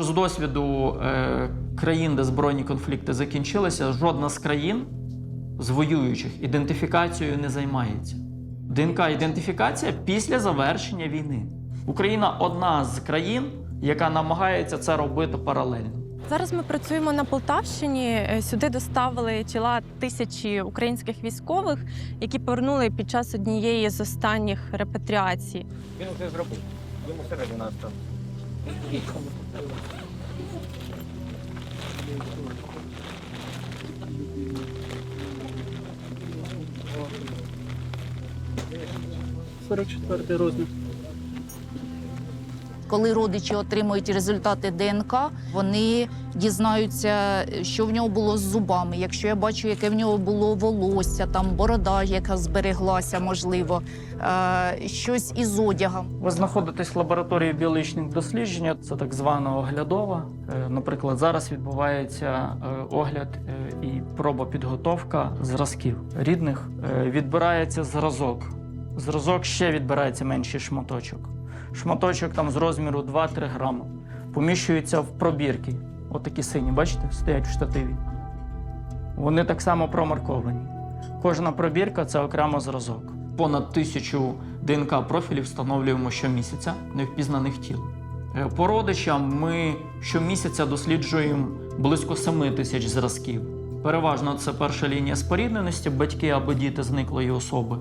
З досвіду е, країн, де збройні конфлікти закінчилися, жодна з країн з воюючих ідентифікацією не займається. ДНК-ідентифікація після завершення війни. Україна одна з країн, яка намагається це робити паралельно. Зараз ми працюємо на Полтавщині. Е, Сюди доставили тіла тисячі українських військових, які повернули під час однієї з останніх репатріацій. Він вже зробив. Йому середина став. 44 розмір. Коли родичі отримують результати ДНК, вони дізнаються, що в нього було з зубами. Якщо я бачу, яке в нього було волосся, там борода, яка збереглася, можливо, е, щось із одягом. Ви знаходитесь в лабораторії біологічних досліджень, це так звана оглядова. Е, Наприклад, зараз відбувається е, огляд і проба підготовка зразків рідних. Відбирається зразок. Зразок ще відбирається менший шматочок. Шматочок там з розміру 2-3 грами. Поміщується в пробірки. Отакі сині, бачите, стоять в штативі. Вони так само промарковані. Кожна пробірка це окремо зразок. Понад тисячу ДНК профілів встановлюємо щомісяця невпізнаних тіл. Е, По родичам ми щомісяця досліджуємо близько 7 тисяч зразків. Переважно це перша лінія спорідненості, батьки або діти зниклої особи.